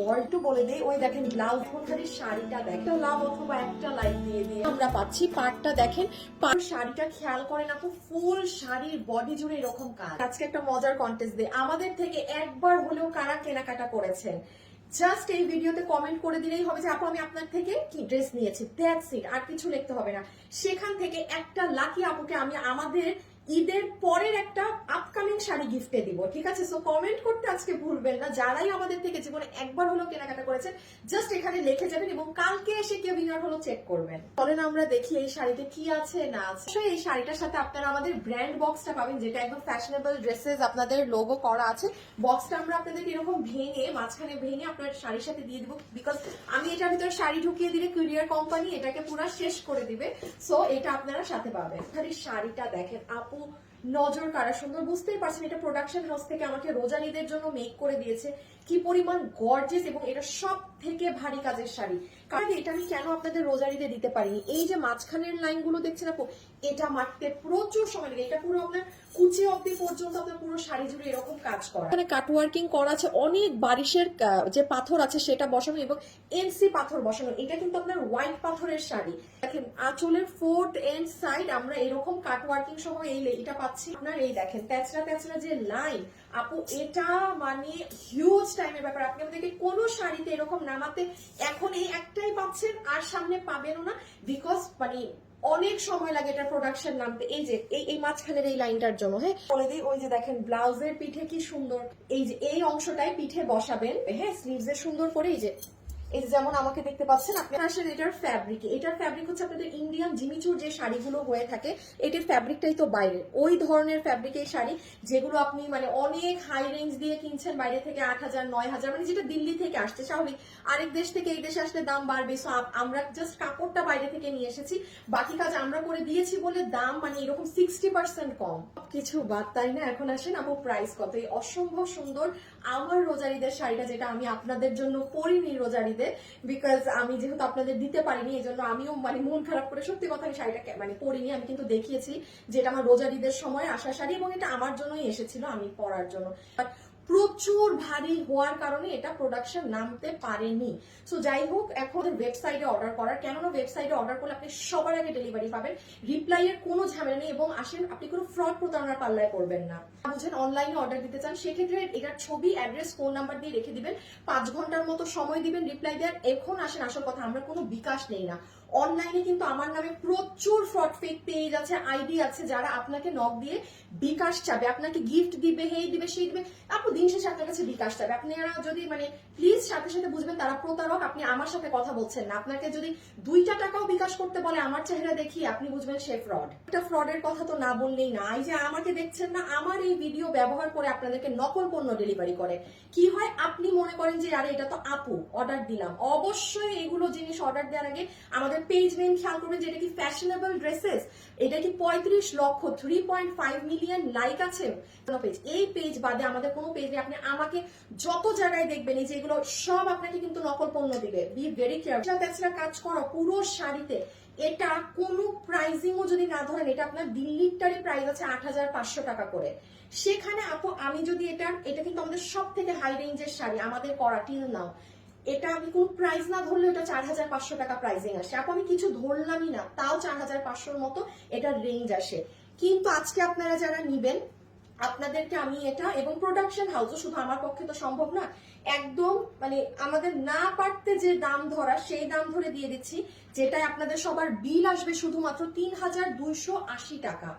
গল্প বলে দেই ওই দেখেন ব্লাউজ কোনখানে শাড়িটা একটা লাভ অথবা একটা লাইক দিয়ে দিয়ে আমরা পাচ্ছি। পাটটা দেখেন শাড়িটা খেয়াল করেন আপু ফুল শাড়ির বডি জুড়ে এরকম কাজ। আজকে একটা মজার কন্টেস্ট দে আমাদের থেকে একবার হলেও কারা কেনাকাটা করেছেন? জাস্ট এই ভিডিওতে কমেন্ট করে দিলেই হবে যে, আপু, আমি আপনার থেকে কি ড্রেস নিয়েছি? দ্যাটস ইট আর কিছু লিখতে হবে না। সেখান থেকে একটা লাকি আপুকে আমি আমাদের ঈদের পরের একটা আপকামিং শাড়ি গিফটে দিব, ঠিক আছে? সো কমেন্ট করতে আজকে ভুলবেন না। যারাই আমাদের থেকে জীবনে একবার হলো কেনাকাটা করেছেন জাস্ট এখানে লিখে যাবেন এবং কালকে এসে কে উইনার হলো চেক করবেন। চলেন আমরা দেখি এই শাড়িতে কি আছে, না আছে। এই শাড়িটার সাথে আপনারা আমাদের ব্র্যান্ড বক্সটা পাবেন, যেটা একদম ফ্যাশনেবল ড্রেসেস আপনাদের লোগো করা আছে। বক্সটা আমরা আপনাদেরকে এরকম ভেঙে, মাঝখানে ভেঙে আপনার শাড়ির সাথে দিয়ে দিব বিকজ আমি এটার ভিতরে শাড়ি ঢুকিয়ে দিলে কুরিয়ার কোম্পানি এটাকে পুরো শেষ করে দিবে। সো এটা আপনারা সাথে পাবেন। খালি শাড়িটা দেখেন আপু o নজর কারা সুন্দর, বুঝতেই পারছেন এটা প্রোডাকশন হাউস থেকে আমাকে রোজালিদের জন্য মেক করে দিয়েছে। কি পরিমাণ গর্জেস এবং এটা সব থেকে ভারী কাজের শাড়ি। কারণ এটা আমি কেন আপনাদের রোজারিতে দিতে পারিনি? এই যে মাঝখানের লাইনগুলো দেখছেন আপু, এটা মারতে প্রচুর সময় লাগে। এটা পুরো আপনার কুচি অব্দি পর্যন্ত আপনার পুরো শাড়ি জুড়ে এরকম কাজ করা। এখানে কাটওয়ার্কিং করা আছে, অনেক বারিশের যে পাথর আছে সেটা বসানো এবং এনসি পাথর বসানো। এটা কিন্তু আপনার হোয়াইট পাথরের শাড়ি। দেখেন, আঁচলের ফোর্থ এন্ড সাইড আমরা এরকম কাটওয়ার্কিং সহ এই এটা পাচ্ছি। এই দেখেন যে লাইন আপু, এটা মানে হিউজ টাইমের ব্যাপার। আপনি আমাদেরকে কোনো শাড়িতে এরকম নামাতে এখন এই একটাই পাচ্ছেন, আর সামনে পাবেনও না বিকজ মানে অনেক সময় লাগে এটা প্রোডাকশন নামতে। এই যে, এই এই মাঝখানের এই লাইনটার জন্য হ্যাঁ? বলে দিই, ওই যে দেখেন ব্লাউজের পিঠে কি সুন্দর। এই যে, এই অংশটাই পিঠে বসাবেন হ্যাঁ স্লিভস এর সুন্দর করে, এই যে এই যেমন আমাকে দেখতে পাচ্ছেন, আপনি আসেন এটার ফ্যাব্রিক এটার ফ্যাব্রিক হচ্ছে আপনাদের ইন্ডিয়ান জিমিচুর যে শাড়িগুলো হয়ে থাকে, এটার ফ্যাব্রিকটাই তো বাইরে। ওই ধরনের ফ্যাব্রিকের শাড়ি যেগুলো আপনি মানে অনেক হাই রেঞ্জ দিয়ে কিনছেন, বাইরে থেকে আট হাজার, নয় হাজার মানে যেটা দিল্লি থেকে আসছে, স্বাভাবিক। আরেক দেশ থেকে এই দেশে আসলে দাম বাড়বে সো আমরা জাস্ট কাপড়টা বাইরে থেকে নিয়ে এসেছি। বাকি কাজ আমরা করে দিয়েছি বলে দাম মানে এরকম সিক্সটি পার্সেন্ট কম। কিছু বাদ তাই না? এখন আসেন আপু প্রাইস কত? এই অসম্ভব সুন্দর আমার রোজারিদের শাড়িটা, যেটা আমি আপনাদের জন্য পরিনি রোজারিদের। বিকজ আমি যেহেতু আপনাদের দিতে পারিনি এই জন্য আমিও মানে মন খারাপ করে সত্যি কথা আমি শাড়িটা মানে পরিনি, আমি কিন্তু দেখিয়েছি যেটা আমার রোজার ঈদের সময় আসা শাড়ি এবং এটা আমার জন্যই এসেছিল, আমি পরার জন্য। But প্রচুর ভারী হওয়ার কারণে এটা প্রোডাকশন নামতে পারেনি। সো যাই হোক, এখন ওয়েবসাইটে অর্ডার করার, কেননা ওয়েবসাইটে অর্ডার করলে আপনি সবার আগে ডেলিভারি পাবেন রিপ্লাই এর কোনো ঝামেলা নেই এবং আসেন, আপনি কোনো ফ্রড প্রতারণার পাল্লায় পড়বেন না। বুঝেন অনলাইনে অর্ডার দিতে চান, সেক্ষেত্রে এটার ছবি অ্যাড্রেস ফোন নাম্বার দিয়ে রেখে দিবেন, পাঁচ ঘণ্টার মতো সময় দিবেন রিপ্লাই দেওয়ার, এখন আসেন, আসল কথা, আমরা কোনো বিকাশ নেই না। অনলাইনে কিন্তু আমার নামে প্রচুর ফ্রড ফেক পেজ আছে আইডি আছে, যারা আপনাকে নক দিয়ে বিকাশ চাবে, আপনাকে গিফট দিবে হেই দিবে, সেই দিবে। আপু দিন শেষে আপনার কাছে বিকাশ চাবে আপনারা যদি মানে প্লিজ সাথে সাথে বুঝবেন তারা প্রতারক, আপনি আমার সাথে কথা বলছেন না। আপনাকে যদি দুইটা টাকাও বিকাশ করতে বলে আমার চেহারা দেখি, আপনি বুঝবেন সে ফ্রড একটা ফ্রডের কথা তো না বললেই না। এই যে আমাকে দেখছেন না, আমার এই ভিডিও ব্যবহার করে আপনাদেরকে নকল পণ্য ডেলিভারি করে। কি হয়? আপনি মনে করেন যে, আরে, এটা তো আপু অর্ডার দিলাম। অবশ্যই এগুলো জিনিস অর্ডার দেওয়ার আগে আমাদের পেজ নেম খেয়াল করবেন যে, এটা কি ফ্যাশনেবল ড্রেসেস এটা কি পঁয়ত্রিশ লক্ষ three point five million like আছে? পেজ এই পেজ বাদে আমাদের কোনো পেজ নেই আপনি আমাকে যত জায়গায় দেখবেন, এই যে এগুলো সব আপনাকে কিন্তু নকল পণ্য দিবে। বি ভেরি কেয়ারফুল তাছাড়া কাজ করা, পুরো শাড়িতে, এটা কোনো প্রাইজিংও যদি না ধরেন, এটা আপনার দিল্লিরটারই প্রাইস আছে আট হাজার পাঁচশো টাকা করে। সেখানে আপু, আমি যদি এটা এটা কিন্তু আমাদের সব থেকে হাই রেঞ্জের শাড়ি, আমাদের করা টিল নাও এটা আমি কোন প্রাইস না ধরলে এটা চার হাজার পাঁচশো টাকা প্রাইজিং আসে। আপু, আমি কিছু ধরলামই না, তাও চার হাজার পাঁচশোর মতো এটার রেঞ্জ আসে। কিন্তু আজকে আপনারা যারা নিবেন আপনাদেরকে আমি এটা এবং প্রোডাকশন হাউসও শুধু আমার পক্ষে তো সম্ভব না, একদম মানে আমাদের না পারতে যে দাম ধরা, সেই দাম ধরে দিয়ে দিচ্ছি যেটাই আপনাদের সবার বিল আসবে শুধুমাত্র তিন হাজার দুইশো আশি টাকা।